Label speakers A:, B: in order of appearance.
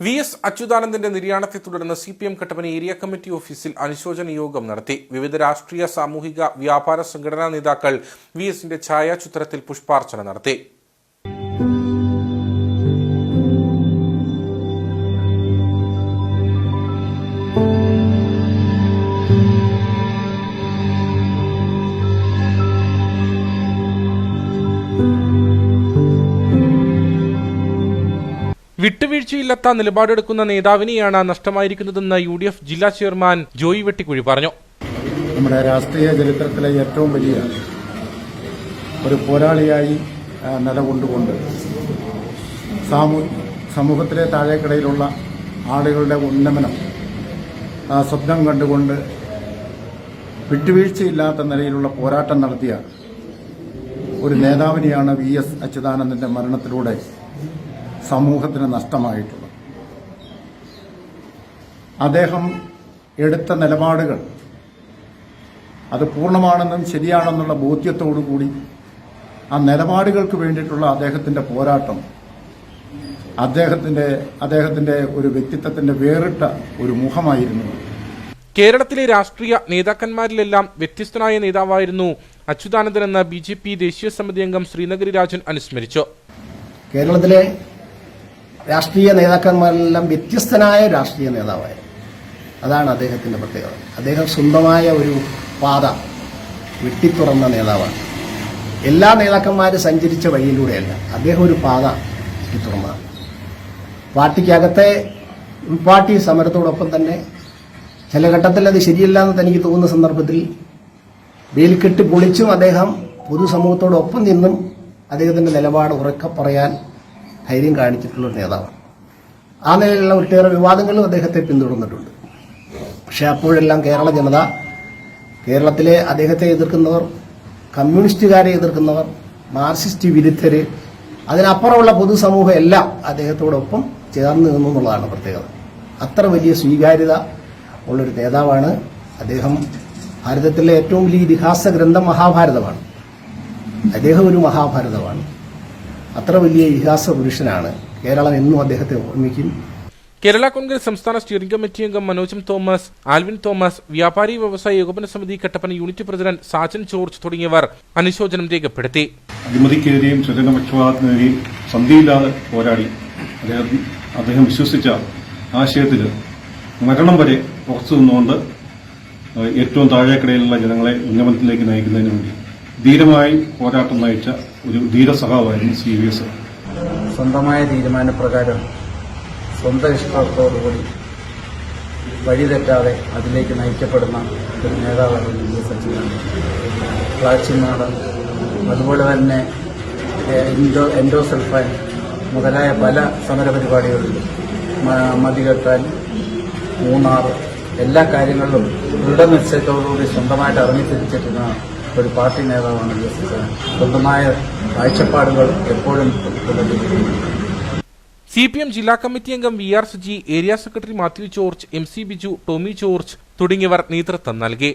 A: V S അച്യുതാനന്ദന്റെ നിര്യാണത്തെ തുടർന്ന് C P M Kattappana area committee ഓഫീസിൽ അനുശോചന യോഗം നടത്തി. വിവിധ രാഷ്ട്രീയ സാമൂഹിക വ്യാപാര സംഘടനാ നേതാക്കൾ വി എസിന്റെ ഛായാചിത്രത്തിൽ പുഷ്പാർച്ചന നടത്തി. വിട്ടുവീഴ്ചയില്ലാത്ത നിലപാടെടുക്കുന്ന നേതാവിനെയാണ് നഷ്ടമായിരിക്കുന്നതെന്ന് യു ഡി എഫ് ജില്ലാ ചെയർമാൻ ജോയി വെട്ടിക്കുഴി പറഞ്ഞു.
B: നമ്മുടെ രാഷ്ട്രീയ ചരിത്രത്തിലെ ഏറ്റവും വലിയ ഒരു പോരാളിയായി നിലകൊണ്ടുകൊണ്ട് സാമൂ സമൂഹത്തിലെ താഴേക്കിടയിലുള്ള ആളുകളുടെ ഉന്നമനം സ്വപ്നം കണ്ടുകൊണ്ട് വിട്ടുവീഴ്ചയില്ലാത്ത നിലയിലുള്ള പോരാട്ടം നടത്തിയ ഒരു നേതാവിനെയാണ് വി എസ് അച്യുതാനന്ദന്റെ മരണത്തിലൂടെ സമൂഹത്തിന് നഷ്ടമായിട്ടുള്ളത്. അദ്ദേഹം എടുത്ത നിലപാടുകൾ അത് പൂർണമാണെന്നും ശരിയാണെന്നുള്ള ബോധ്യത്തോടു കൂടി ആ നിലപാടുകൾക്ക് വേണ്ടിയിട്ടുള്ള അദ്ദേഹത്തിന്റെ പോരാട്ടം അദ്ദേഹത്തിന്റെ അദ്ദേഹത്തിന്റെ ഒരു വ്യക്തിത്വത്തിന്റെ വേറിട്ട ഒരു മുഖമായിരുന്നു.
A: കേരളത്തിലെ രാഷ്ട്രീയ നേതാക്കന്മാരിലെല്ലാം വ്യത്യസ്തനായ നേതാവായിരുന്നു അച്യുതാനന്ദൻ എന്ന ബി ജെ പി ദേശീയ സമിതി അംഗം ശ്രീനഗരി രാജൻ അനുസ്മരിച്ചു.
C: കേരളത്തിലെ രാഷ്ട്രീയ നേതാക്കന്മാരെല്ലാം വ്യത്യസ്തനായ രാഷ്ട്രീയ നേതാവായിരുന്നു അതാണ് അദ്ദേഹത്തിന്റെ പ്രത്യേകത. അദ്ദേഹം സ്വന്തമായ ഒരു പാത വെട്ടിത്തുറന്ന നേതാവാണ്. എല്ലാ നേതാക്കന്മാരും സഞ്ചരിച്ച വഴിയിലൂടെയല്ല അദ്ദേഹം ഒരു പാത വെട്ടിത്തുറന്നതാണ്. പാർട്ടിക്കകത്തെ ഉൾപാർട്ടി സമരത്തോടൊപ്പം തന്നെ ചില ഘട്ടത്തിൽ അത് ശരിയല്ല എന്ന് തനിക്ക് തോന്നുന്ന സന്ദർഭത്തിൽ വെയിൽക്കെട്ട് പൊളിച്ചും അദ്ദേഹം പൊതുസമൂഹത്തോടൊപ്പം നിന്നും അദ്ദേഹത്തിന്റെ നിലപാട് ഉറക്കെ പറയാൻ ധൈര്യം കാണിച്ചിട്ടുള്ള നേതാവാണ് ആ നിലയിലുള്ള ഒട്ടേറെ വിവാദങ്ങളും അദ്ദേഹത്തെ പിന്തുടർന്നിട്ടുണ്ട്. പക്ഷെ അപ്പോഴെല്ലാം കേരള ജനത കേരളത്തിലെ അദ്ദേഹത്തെ എതിർക്കുന്നവർ കമ്മ്യൂണിസ്റ്റുകാരെ എതിർക്കുന്നവർ മാർക്സിസ്റ്റ് വിരുദ്ധര് അതിനപ്പുറമുള്ള പൊതുസമൂഹം എല്ലാം അദ്ദേഹത്തോടൊപ്പം ചേർന്ന് നിന്നു എന്നുള്ളതാണ് പ്രത്യേകത. അത്ര വലിയ സ്വീകാര്യത ഉള്ളൊരു നേതാവാണ് അദ്ദേഹം. ഭാരതത്തിലെ ഏറ്റവും വലിയ ഇതിഹാസ ഗ്രന്ഥം മഹാഭാരതമാണ്. അദ്ദേഹം ഒരു മഹാഭാരതമാണ്. അത്ര വലിയ ഇതിഹാസ പുരുഷനാണ്. കേരളം എന്നും അദ്ദേഹത്തെ ഓർമ്മിക്കും.
A: കേരള കോൺഗ്രസ് സംസ്ഥാന സ്റ്റിയറിംഗ് കമ്മിറ്റി അംഗം മനോജം തോമസ് ആൽവിൻ തോമസ് വ്യാപാരി വ്യവസായ ഏകോപന സമിതി കട്ടപ്പന യൂണിറ്റ് പ്രസിഡന്റ് സാജൻ ജോർജ് തുടങ്ങിയവർ അനുശോചനം രേഖപ്പെടുത്തി.
D: അഴിമതിക്കെതിരെയും സ്വജനപക്ഷപാതത്തിനെതിരെയും സന്ധിയില്ലാതെ പോരാടി അദ്ദേഹം അദ്ദേഹം വിശ്വസിച്ച ആശയത്തിൽ മരണം വരെ ഉറച്ചു നിന്നുകൊണ്ട് ഏറ്റവും താഴേക്കിടയിലുള്ള ജനങ്ങളെ ഉന്നമനത്തിലേക്ക് നയിക്കുന്നതിന് വേണ്ടി ധീരമായി പോരാട്ടം നയിച്ച ഒരു ധീരസഹാവായിരുന്നു സി വി എസ്.
E: സ്വന്തമായ തീരുമാനപ്രകാരം സ്വന്തം ഇഷ്ടത്തോടുകൂടി വഴിതെറ്റാതെ അതിലേക്ക് നയിക്കപ്പെടുന്ന ഒരു നേതാവാണ് വി എസ് അച്യുതാനന്ദൻ. അതുപോലെ തന്നെ എൻഡോ എൻഡോസൾഫാൻ മുതലായ പല സമരപരിപാടികളിലും മതികെട്ടാൻ മൂന്നാർ എല്ലാ കാര്യങ്ങളിലും ദൃഢനിശ്ചയത്തോടുകൂടി സ്വന്തമായിട്ട് ഇറങ്ങിത്തിരിച്ചിരുന്ന ഒരു പാർട്ടി നേതാവാണ് വി എസ് സ്വന്തമായ കാഴ്ചപ്പാടുകൾ എപ്പോഴും
A: സി പി എം ജില്ലാ കമ്മിറ്റി അംഗം V R Suji area secretary Mathew George M C Biju Tomy George തുടങ്ങിയവർ നേതൃത്വം നൽകി.